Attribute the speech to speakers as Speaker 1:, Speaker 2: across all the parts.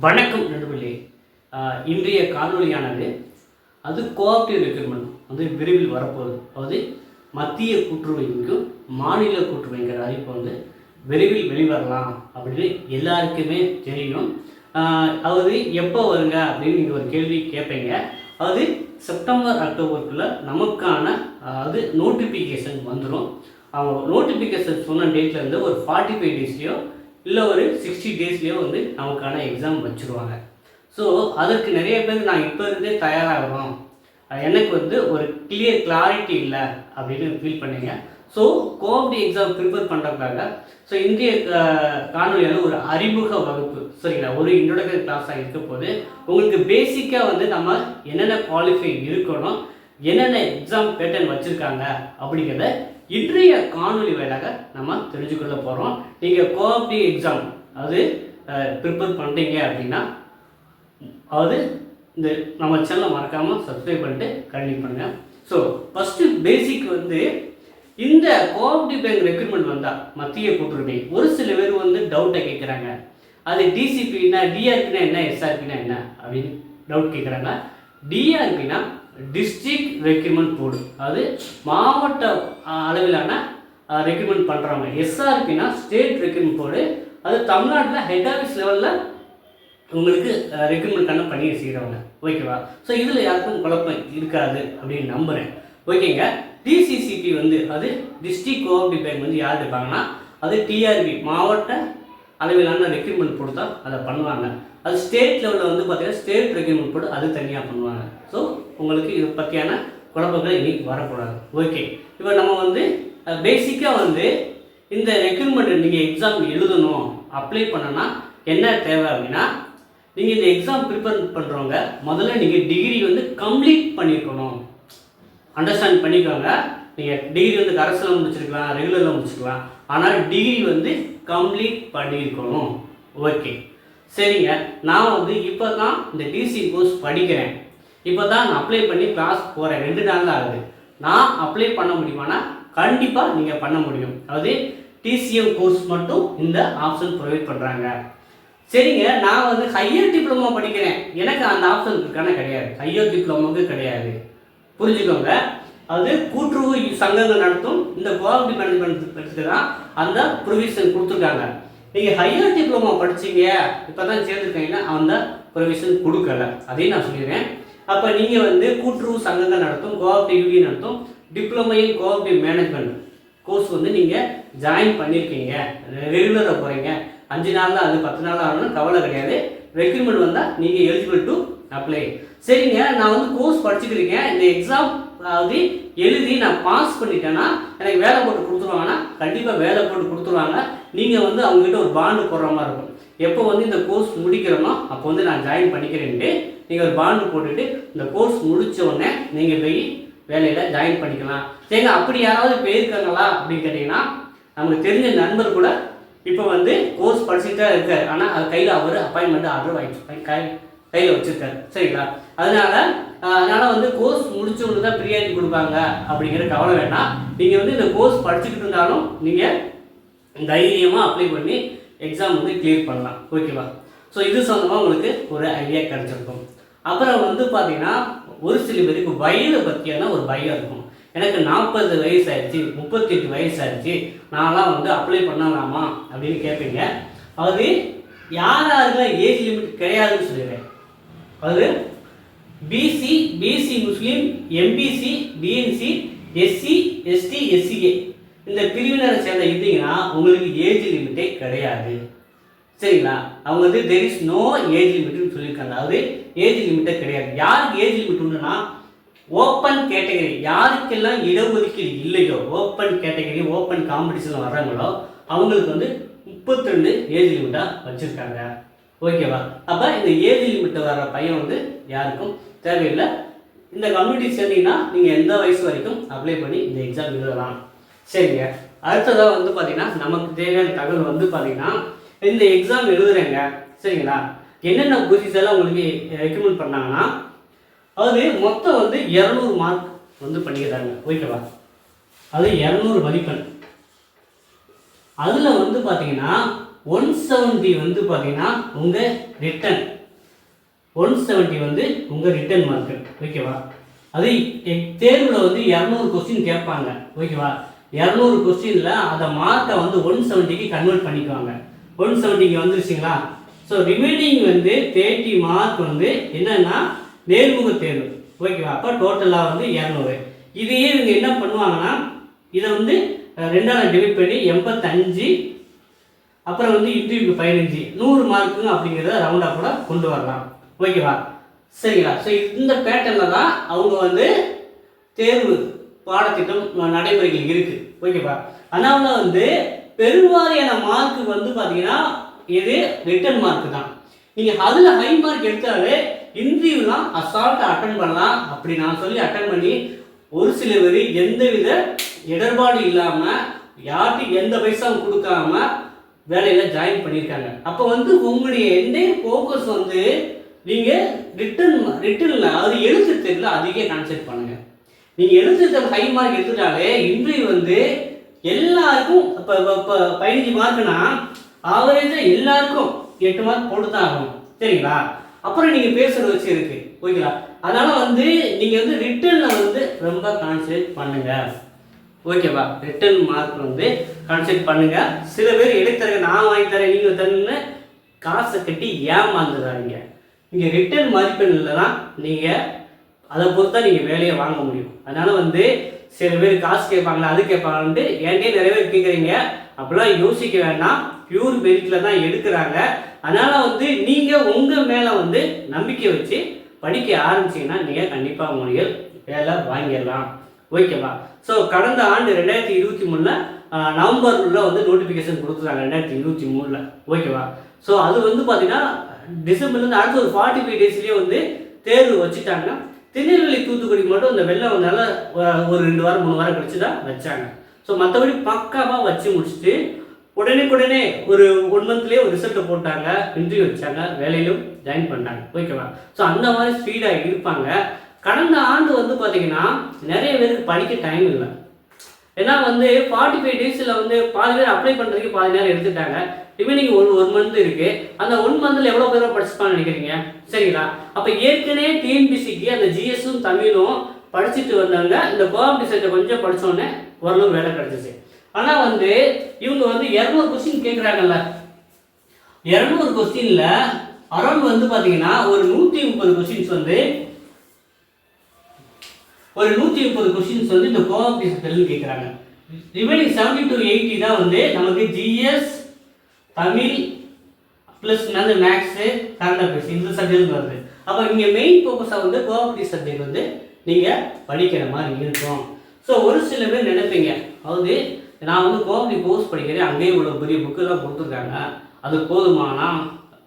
Speaker 1: வணக்கம் நண்பர்களே. இன்றைய காணொலியானது அது கோஆப்டிவ் ரெக்ரூட்மெண்ட் வந்து விரைவில் வரப்போகுது. அதாவது மத்திய கூட்டுறவுக்கும் மாநில கூட்டுறவுங்கிற அறிவிப்பு வந்து விரைவில் வெளிவரலாம் அப்படின்னு எல்லாருக்குமே தெரியும். அதாவது எப்போ வருங்க அப்படின்னு நீங்கள் ஒரு கேள்வி கேட்பீங்க. அது செப்டம்பர் அக்டோபருக்குள்ளே நமக்கான அதாவது நோட்டிஃபிகேஷன் வந்துடும் அவங்க நோட்டிஃபிகேஷன் சொன்ன டேட்லேருந்து ஒரு ஃபார்ட்டி ஃபைவ் டேஸ்லேயோ இல்லை ஒரு சிக்ஸ்டி டேஸ்லேயோ வந்து நமக்கான எக்ஸாம் வச்சுருவாங்க. ஸோ அதற்கு நிறைய பேர் நான் இப்போ இருந்தே தயாராகணும். எனக்கு வந்து ஒரு கிளியர் கிளாரிட்டி இல்லை அப்படின்னு ஃபீல் பண்ணீங்க. ஸோ கோஆப்டி எக்ஸாம் ப்ரிப்பேர் பண்ணுறதுக்காக ஸோ இந்திய காணொலியில் ஒரு அறிமுக வகுப்பு சரிங்களா ஒரு இன்ட்ரோடக்டரி கிளாஸாக இருக்க போது உங்களுக்கு பேசிக்காக வந்து நம்ம என்னென்ன குவாலிஃபை இருக்கணும் என்னென்ன எக்ஸாம் பேட்டர்ன் வச்சுருக்காங்க அப்படிங்கிறத இன்றைய காணொளி வாயிலாக நம்ம தெரிஞ்சுக்கொள்ள போகிறோம் நீங்கள் கோஆப்டி எக்ஸாம் அது ப்ரிப்பேர் பண்ணுறீங்க அப்படின்னா அதாவது இந்த நம்ம சேனலை மறக்காமல் சப்ஸ்கிரைப் பண்ணிட்டு கண்டினியூ பண்ணுங்கள் ஸோ ஃபஸ்ட்டு பேசிக் வந்து இந்த கோஆப்டிவ் பேங்க் ரெக்ரூட்மெண்ட் வந்தால் மத்திய கூட்டுரிமை. ஒரு சில பேர் வந்து டவுட்டை கேட்குறாங்க அது டிசிபின்னா டிஆர்பினா என்ன எஸ்ஆர்பினா என்ன அப்படின்னு டவுட் கேட்குறாங்க டிஆர்பினா டிஸ்ட்ரிக்ட் ரெக்ரூட்மெண்ட் போர்டு அதாவது மாவட்ட அளவிலான ரெக்ரூட்மெண்ட் பண்ணுறாங்க எஸ்ஆர்பினா ஸ்டேட் ரெக்ரூட்மெண்ட் போர்டு அது தமிழ்நாட்டில் ஹெட் ஆஃபீஸ் லெவலில் உங்களுக்கு ரெக்கமெண்ட் பண்ண பண்ணி செய்கிறவங்க ஓகேவா ஸோ இதில் யாருக்கும் குழப்பம் இருக்காது அப்படின்னு நம்புகிறேன் ஓகேங்க டிசிசிபி வந்து அது டிஸ்ட்ரிக்ட் கோஆப்டிவ் பேங்க் வந்து யார் இருப்பாங்கன்னா அது டிஆர்பி மாவட்ட அளவிலான ரெக்ரூட்மெண்ட் போர்டு தான் அதை பண்ணுவாங்க. அது ஸ்டேட் லெவலில் வந்து பார்த்தீங்கன்னா ஸ்டேட் ரெக்ரூட்மெண்ட் போர்டு அது தனியாக பண்ணுவாங்க. ஸோ உங்களுக்கு இதை பற்றியான குழப்பங்கள் இன்றைக்கி வரக்கூடாது. ஓகே இப்போ நம்ம வந்து பேசிக்காக வந்து இந்த ரெக்ரூட்மெண்ட் நீங்கள் எக்ஸாம் எழுதணும் அப்ளை பண்ணனா என்ன தேவை அப்படின்னா நீங்கள் இந்த எக்ஸாம் ப்ரிப்பேர் பண்ணுறவங்க முதல்ல நீங்கள் டிகிரி வந்து கம்ப்ளீட் பண்ணியிருக்கணும் அண்டர்ஸ்டாண்ட் பண்ணிக்கோங்க. நீங்கள் டிகிரி வந்து கரஸில் முடிச்சிருக்கலாம் ரெகுலரில் முடிச்சிருக்கலாம். ஆனால் டிகிரி வந்து கம்ப்ளீட் பண்ணியிருக்கணும் ஓகே சரிங்க. நான் வந்து இப்போ தான் இந்த டிசி கோர்ஸ் படிக்கிறேன். இப்போ தான் நான் அப்ளை பண்ணி கிளாஸ் போகிறேன் ரெண்டு நாள் தான் ஆகுது. நான் அப்ளை பண்ண முடியுமானா? கண்டிப்பாக நீங்கள் பண்ண முடியும். அதாவது டிசிஎம் கோர்ஸ் மட்டும் இந்த ஆப்ஷன் ப்ரொவைட் பண்ணுறாங்க சரிங்க நான் வந்து ஹையர் டிப்ளமோ படிக்கிறேன். எனக்கு அந்த ஆப்ஷன் இருக்கான கிடையாது. ஹையர் டிப்ளமோக்கு கிடையாது. புரிஞ்சுக்கோங்க. அது கூட்டுறவு சங்கங்கள் நடத்தும். இந்த கோஆப்டி மேனேஜ்மெண்ட் தான் அந்த ப்ரொவிஷன் கொடுத்துருக்காங்க. நீங்கள் ஹையர் டிப்ளமோ படிச்சீங்க இப்போ தான் சேர்ந்துருக்கீங்கன்னா அந்த ப்ரொவிஷன் கொடுக்கல. அதையும் நான் சொல்லிடுறேன். அப்போ நீங்கள் வந்து கூட்டுறவு சங்கங்கள் நடத்தும் கோஆப்டி யூனியன் நடத்தும் diploma in co-op management course வந்து நீங்கள் ஜாயின் பண்ணியிருக்கீங்க ரெகுலராக போகிறீங்க அஞ்சு நாள் தான் அது பத்து நாள் ஆகணும் கவலை கிடையாது. ரெக்ரூட்மெண்ட் வந்தால் நீங்கள் எலிஜிபிள் டு அப்ளை சரிங்க நான் வந்து கோர்ஸ் படிச்சுக்கிறீங்க இந்த எக்ஸாம் அதாவது எழுதி நான் பாஸ் பண்ணிட்டேன்னா எனக்கு வேலை போட்டு கொடுத்துருவாங்கன்னா கண்டிப்பாக வேலை போட்டு கொடுத்துருவாங்க. நீங்கள் வந்து அவங்ககிட்ட ஒரு பாண்டு போடுற மாதிரி இருக்கும். எப்போ வந்து இந்த கோர்ஸ் முடிக்கிறோமோ அப்போ வந்து நான் ஜாயின் பண்ணிக்கிறேன்ட்டு நீங்கள் ஒரு பாண்டு போட்டுட்டு இந்த கோர்ஸ் முடித்த உடனே நீங்கள் போய் வேலையில் ஜாயின் பண்ணிக்கலாம். சரிங்க அப்படி யாராவது போயிருக்காங்களா அப்படின்னு கேட்டிங்கன்னா நமக்கு தெரிஞ்ச நண்பர் கூட இப்போ வந்து கோர்ஸ் படிச்சுட்டு தான் இருக்கார். ஆனால் அது கையில் அவர் அப்பாயின்மெண்ட் ஆர்டர் வாங்கி கை கையில் வச்சுருக்காரு. சரிங்களா? அதனால அதனால் வந்து கோர்ஸ் முடிச்சவங்களுக்கு தான் ப்ரியாரிட்டி கொடுப்பாங்க அப்படிங்கிற கவலை வேண்டாம். நீங்கள் வந்து இந்த கோர்ஸ் படிச்சுக்கிட்டு இருந்தாலும் நீங்கள் தைரியமாக அப்ளை பண்ணி எக்ஸாம் வந்து கிளியர் பண்ணலாம். ஓகேவா ஸோ இது சொந்தமாக உங்களுக்கு ஒரு ஐடியா கிடச்சிருக்கும். அப்புறம் வந்து பார்த்தீங்கன்னா ஒரு சில பேருக்கு வயதை பற்றியான ஒரு பயம் இருக்கும். எனக்கு நாற்பது வயசு ஆயிடுச்சு முப்பத்தெட்டு வயசு ஆயிடுச்சு நான்லாம் வந்து அப்ளை பண்ணலாமா அப்படின்னு கேட்பீங்க அது யார் யாருக்கெல்லாம் ஏஜ் லிமிட் கிடையாதுன்னு சொல்லிடுறேன். அது BC BC Muslim MBC BNC SC ST SCA இந்த பிரிவினரை சேர்ந்த இருந்தீங்கன்னா உங்களுக்கு ஏஜ் லிமிட்டே கிடையாது. சரிங்களா? அவங்க வந்து தெர் இஸ் நோ ஏஜ் லிமிட்னு சொல்லியிருக்காங்க. அதாவது ஏஜ் லிமிட்டே கிடையாது. யாருக்கு ஏஜ் லிமிட் உண்டுன்னா ஓப்பன் கேட்டகரி யாருக்கெல்லாம் இடஒதுக்கீடு இல்லையோ ஓப்பன் கேட்டகரி ஓப்பன் காம்படிஷனில் வர்றாங்களோ அவங்களுக்கு வந்து முப்பத்தி ரெண்டு ஏஜ் லிமிட்டாக வச்சுருக்காங்க. ஓகேவா? அப்போ இந்த ஏஜ் லிமிட்டில் வர பையன் வந்து யாருக்கும் தேவையில்லை. இந்த கம்யூனிட்டி சேர்ந்தீங்கன்னா நீங்கள் எந்த வயசு வரைக்கும் அப்ளை பண்ணி இந்த எக்ஸாம் எழுதலாம். சரிங்க. அடுத்ததாக வந்து பார்த்தீங்கன்னா நமக்கு தேவையான தகவல் வந்து பார்த்தீங்கன்னா இந்த எக்ஸாம் எழுதுறேங்க. சரிங்களா? என்னென்ன கொஸ்டின்ஸ் எல்லாம் உங்களுக்கு ரெக்கமெண்ட் பண்ணாங்கன்னா அது மொத்தம் வந்து இரநூறு மார்க் வந்து பண்ணிக்கிறாங்க. ஓகேவா? அது இரநூறு மதிப்பெண் அதில் வந்து பார்த்தீங்கன்னா ஒன் செவன்ட்டி வந்து பார்த்தீங்கன்னா உங்கள் ரிட்டன் ஒன் செவன்ட்டி வந்து உங்கள் ரிட்டன் மார்க்கு ஓகேவா? அது தேர்வில் வந்து இரநூறு கொஸ்டின் கேட்பாங்க. ஓகேவா? இரநூறு கொஸ்டினில் அந்த மார்க்கை வந்து ஒன் செவன்ட்டிக்கு கன்வெர்ட் பண்ணிக்குவாங்க. ஒன் செவன்ட்டிக்கு வந்துருச்சுங்களா? ஸோ ரிமைனிங் வந்து தேர்ட்டி மார்க் வந்து என்னென்னா நேர்முக தேர்வு. ஓகேவா அப்போ டோட்டலாக வந்து இரநூறு. இதையே இவங்க என்ன பண்ணுவாங்கன்னா இதை வந்து ரெண்டாவது டிவைட் பண்ணி எண்பத்தஞ்சு அப்புறம் வந்து இன்டர்வியூக்கு பதினஞ்சு. நூறு மார்க்குங்க அப்படிங்கிறத ரவுண்டாக கூட கொண்டு வரலாம். ஓகேவா சரிங்களா? ஸோ இந்த பேட்டர்னில் தான் அவங்க வந்து தேர்வு பாடத்திட்டம் நடைமுறைகள் இருக்குது ஓகேவா அதனால வந்து பெருவாரியான மார்க் வந்து பார்த்தீங்கன்னா இது ரிட்டன் மார்க் தான். நீங்கள் அதில் ஹை மார்க் எடுத்தாலே இன்டர்வியூலாம் அசால்ட்டாக அட்டன் பண்ணலாம் அப்படி நான் சொல்லி அட்டன் பண்ணி ஒரு சில பேர் எந்தவித இடர்பாடு இல்லாமல் யார்கிட்டையும் எந்த பைசாவும் கொடுக்காம வேலையில் ஜாயின் பண்ணியிருக்காங்க. அப்போ வந்து உங்களுடைய என்டையர் ஃபோக்கஸ் வந்து நீங்கள் ரிட்டன் ரிட்டனில் அது எழுத்து தெரியல அதிக கான்சென்ட் பண்ணுங்கள் நீங்கள் எழுத்து ஹை மார்க் எடுத்துட்டாலே இன்டர்வியூ வந்து எல்லாருக்கும் இப்போ இப்போ பதினஞ்சு மார்க்குன்னா ஆவரேஜாக எல்லாருக்கும் எட்டு மார்க் போட்டு தான் ஆகணும். சரிங்களா? அப்புறம் நீங்கள் பேசுறது வச்சு இருக்கு. ஓகேங்களா? அதனால் வந்து நீங்கள் வந்து ரிட்டனில் வந்து ரொம்ப கான்சன்ட்ரேட் பண்ணுங்கள் ஓகேவா? ரிட்டன் மார்க் வந்து கான்சென்ட்ரேட் பண்ணுங்கள் சில பேர் எடுத்துறங்க நான் வாங்கி தரேன் நீங்கள் தரேன்னு காசை கட்டி ஏமாந்துடுறாங்க நீங்கள் ரிட்டர்ன் மதிப்பெண்ணில் தான் நீங்கள் அதை பொறுத்து தான் நீங்கள் வேலையை வாங்க முடியும். அதனால் வந்து சில பேர் காசு கேட்பாங்களா அது கேட்பாங்கன்ட்டு என்கிட்டயே நிறைய பேர் கேட்குறீங்க. அப்படிலாம் யோசிக்க வேண்டாம். பியூர் மெரிட்டில் தான் எடுக்கிறாங்க. அதனால் வந்து நீங்கள் உங்கள் மேலே வந்து நம்பிக்கை வச்சு படிக்க ஆரம்பிச்சீங்கன்னா நீங்கள் கண்டிப்பாக உங்களுடைய வேலை வாங்கிடலாம். ஓகேவா ஸோ கடந்த ஆண்டு ரெண்டாயிரத்தி இருபத்தி மூணில் நவம்பரில் வந்து நோட்டிஃபிகேஷன் கொடுத்துருக்காங்க ரெண்டாயிரத்தி இருபத்தி மூணில். ஓகேவா ஸோ அது வந்து பார்த்தீங்கன்னா டிசம்பர்லேருந்து அடுத்த ஒரு ஃபார்ட்டி ஃபைவ் டேஸ்லேயே வந்து தேர்வு வச்சுட்டாங்க திருநெல்வேலி தூத்துக்குடி மட்டும் இந்த வெள்ளம் நல்லா ஒரு ரெண்டு வாரம் மூணு வாரம் கழிச்சு தான் வச்சாங்க. ஸோ மற்றபடி பக்காவாக வச்சு முடிச்சுட்டு உடனே ஒரு ஒன் மந்த்லேயே ஒரு ரிசல்ட்டை போட்டாங்க இன்டர்வியூ வச்சாங்க வேலையிலும் ஜாயின் பண்ணாங்க. ஓகேவா ஸோ அந்த மாதிரி ஸ்பீடாக இருப்பாங்க. கடந்த ஆண்டு வந்து பார்த்தீங்கன்னா நிறைய பேருக்கு படிக்க டைம் இல்லை. ஏன்னா வந்து ஃபார்ட்டி ஃபைவ் டேஸில் வந்து பாதி பேர் அப்ளை பண்ணுறதுக்கு பாதி நேரம் எடுத்துட்டாங்க. ரிமைனிங் ஒரு ஒரு மந்த் இருக்கு. அந்த ஒன் மந்த்ல எவ்வளோ பேர் படிச்சுப்பான்னு நினைக்கிறீங்க? சரிங்களா? அப்போ ஏற்கனவே டிஎன்பிசிக்கு அந்த ஜிஎஸும் தமிழும் படிச்சுட்டு வந்தாங்க இந்த கோஆப்டி சைட்டை கொஞ்சம் படித்தோடனே ஓரளவு வேலை கிடச்சிச்சு. ஆனால் வந்து இவங்க வந்து இரநூறு கொஸ்டின் கேட்குறாங்கல்ல இரநூறு கொஸ்டினில் அரௌண்ட் வந்து பார்த்தீங்கன்னா ஒரு நூற்றி முப்பது கொஸ்டின்ஸ் வந்து ஒரு நூற்றி முப்பது கொஸ்டின்ஸ் வந்து இந்த கோஆப்ரேஷன் செல்னு கேட்குறாங்க ரிமைனிங் செவன்டி டு எயிட்டி தான் வந்து நமக்கு ஜிஎஸ் தமிழ் ப்ளஸ் வந்து மேக்ஸு கரண்ட் அஃபேர்ஸ் இந்த சப்ஜெக்ட் வருது. அப்போ இங்கே மெயின் ஃபோக்கஸாக வந்து கோஆப்ரேட்டிவ் சப்ஜெக்ட் வந்து நீங்கள் படிக்கிற மாதிரி இருக்கும். ஸோ ஒரு சில பேர் நினைப்பீங்க அதாவது நான் வந்து கோஆப்ரேட்டிவ் கோர்ஸ் படிக்கிறேன் அங்கேயே இவ்வளோ பெரிய புக்கு தான் கொடுத்துருக்காங்க அது போதுமானா?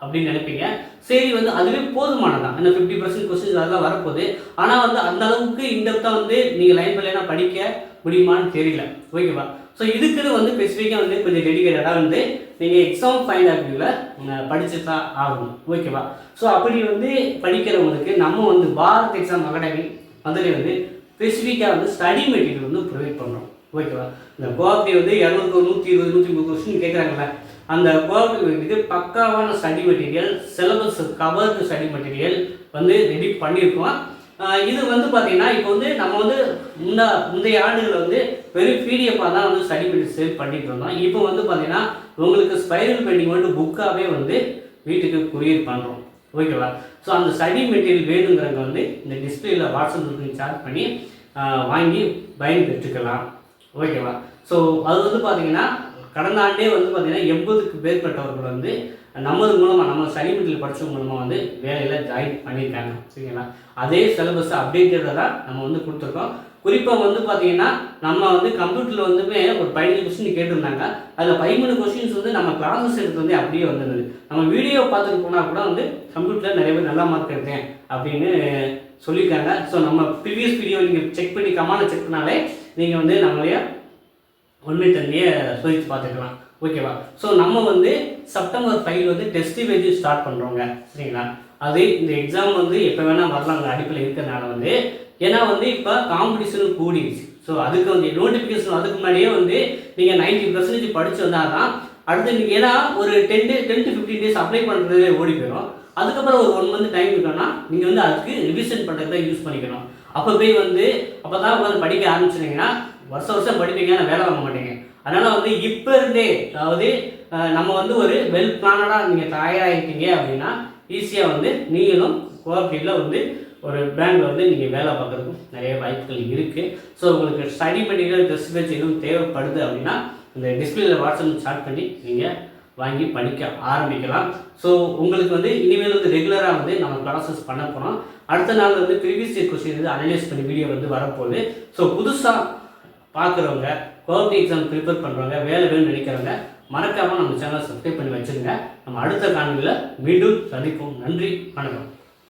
Speaker 1: அப்படின்னு நினைப்பீங்க. சரி வந்து அதுவே போதுமானதான் இன்னும் ஃபிஃப்டி பர்சன்ட் கொஸ்டின்ஸ் அதெல்லாம் வரப்போகுது. ஆனால் வந்து அந்த அளவுக்கு இந்த வந்து நீங்கள் லைன் பை படிக்க முடியுமான்னு தெரியல. ஓகேவா ஸோ இதுக்குன்னு வந்து ஸ்பெசிஃபிக்காக வந்து கொஞ்சம் டெடிக்கேட்டடாக வந்து நீங்கள் எக்ஸாம் ஃபைன் ஆஃப்யூவில் படிச்சு தான் ஆகணும். ஓகேவா ஸோ அப்படி வந்து படிக்கிறவங்களுக்கு நம்ம வந்து பாரத் எக்ஸாம் அகாடமி அதில் வந்து ஸ்பெசிஃபிக்காக வந்து ஸ்டடி மெட்டீரியல் வந்து ப்ரொவைட் பண்ணுறோம் ஓகேவா இந்த கோஆப்டி வந்து இரநூறுக்கு நூற்றி இருபது நூற்றி முப்பது கொஸ்டின் கேட்குறாங்களே அந்த கோஆப்டிவ்க்கு பக்காவான study material syllabus covered study material வந்து ரெடி பண்ணியிருக்கோம் இது வந்து பார்த்தீங்கன்னா இப்போ வந்து நம்ம வந்து முந்தா முந்தைய ஆண்டுகளில் வந்து வெறும் பிடிஎஃபாக தான் வந்து ஸ்டடி மெட்டீரியல் சேல் பண்ணிட்டு இருந்தோம். இப்போ வந்து பார்த்தீங்கன்னா உங்களுக்கு ஸ்பைரல் பெயிண்டிங் வந்து புக்காகவே வந்து வீட்டுக்கு கொரியர் பண்ணுறோம் ஓகேவா ஸோ அந்த ஸ்டடி மெட்டீரியல் வேணுங்கிறவங்க வந்து இந்த டிஸ்பிளேல வாட்ஸ்அப் குரூப் சார்ஜ் பண்ணி வாங்கி பயன்பெற்றுக்கலாம் ஓகேவா ஸோ அது வந்து பார்த்தீங்கன்னா கடந்த ஆண்டே வந்து பார்த்திங்கன்னா எண்பதுக்கு மேற்பட்டவர்கள் வந்து நமது மூலமாக நம்ம ஸ்டடி மெட்டீரியல் படித்தவங்க மூலமாக வந்து வேலையில் ஜாயின் பண்ணியிருக்காங்க. சரிங்களா? அதே சிலபஸ் அப்டேட்டடாக தான் நம்ம வந்து கொடுத்துருக்கோம். குறிப்பாக வந்து பார்த்தீங்கன்னா நம்ம வந்து கம்ப்யூட்டரில் வந்துமே ஒரு பதினஞ்சு கொஸ்டின் கேட்டிருந்தாங்க. அதில் பதிமூணு கொஸ்டின்ஸ் வந்து நம்ம கிளாஸஸ் எடுத்து வந்து அப்படியே வந்திருந்தது நம்ம வீடியோ பார்த்துட்டு போனால் கூட வந்து கம்ப்யூட்டரில் நிறைய பேர் நல்லா மார்க் எடுத்தேன் அப்படின்னு சொல்லியிருக்காங்க. ஸோ நம்ம ப்ரீவியஸ் வீடியோ நீங்கள் செக் பண்ணி கமான செக் பண்ணாலே நீங்கள் வந்து நம்மளைய உண்மைத்தன்மையை சோதித்து பார்த்துக்கலாம். ஓகேவா ஸோ நம்ம வந்து செப்டம்பர் ஃபைவ் வந்து டெஸ்ட் பேஜ் ஸ்டார்ட் பண்ணுறோங்க சரிங்களா? அது இந்த எக்ஸாம் வந்து எப்போ வேணால் வரலாம் அந்த அடிப்பில் இருக்கிறதுனால வந்து. ஏன்னா வந்து இப்போ காம்படிஷன் கூடிடுச்சு. ஸோ அதுக்கு வந்து நோட்டிஃபிகேஷன் அதுக்கு முன்னாடியே வந்து நீங்கள் நைன்டி பர்சன்டேஜ் படித்து வந்தால் தான் அடுத்து நீங்கள் ஏன்னா ஒரு ten day ten to fifteen days apply பண்ணுறதே ஓடி போயிடும். அதுக்கப்புறம் ஒரு ஒன் மந்த் டைம் இருக்கோம்னா நீங்கள் வந்து அதுக்கு ரிவிஷன் பண்ணுறது தான் யூஸ் பண்ணிக்கணும். அப்போ போய் வந்து அப்போ தான் உட்காந்து படிக்க ஆரம்பிச்சிட்டிங்கன்னா வருஷம் வருஷம் படிப்பீங்க ஆனால் வேலை வாங்க மாட்டீங்க. அதனால் வந்து இப்போ இருந்தே அதாவது நம்ம வந்து ஒரு வெல் பிளானடாக நீங்கள் தயாராகிட்டீங்க அப்படின்னா ஈஸியாக வந்து நீங்களும் கோஆப்ரேட்டிவில் வந்து ஒரு பிராண்டில் வந்து நீங்கள் வேலை பார்க்குறதுக்கும் நிறைய வாய்ப்புகள் இருக்குது ஸோ உங்களுக்கு ஸ்டடி மெட்டீரியல் டெஸ்ட் பேச்சு எதுவும் தேவைப்படுது அப்படின்னா இந்த டிஸ்பிளேல வாட்ஸ்அப் ஸ்டார்ட் பண்ணி நீங்கள் வாங்கி படிக்க ஆரம்பிக்கலாம். ஸோ உங்களுக்கு வந்து இனிமேல் வந்து ரெகுலராக வந்து நம்ம ப்ராசஸ் பண்ண போகிறோம் அடுத்த நாள் வந்து ப்ரீவியஸ் இயர் கொஸ்டின் வந்து அனலைஸ் பண்ணி வீடியோ வந்து வரப்போகுது. ஸோ புதுசாக பார்க்குறவங்க கோர்ட் எக்ஸாம் ப்ரிப்பேர் பண்ணுறவங்க வேலை வேணும்னு நினைக்கிறவங்க மறக்காமல் நம்ம சேனலை சப்ஸ்கிரைப் பண்ணி வச்சுருங்க நம்ம அடுத்த காணொலியில் மீண்டும் சந்திப்போம். நன்றி வணக்கம்.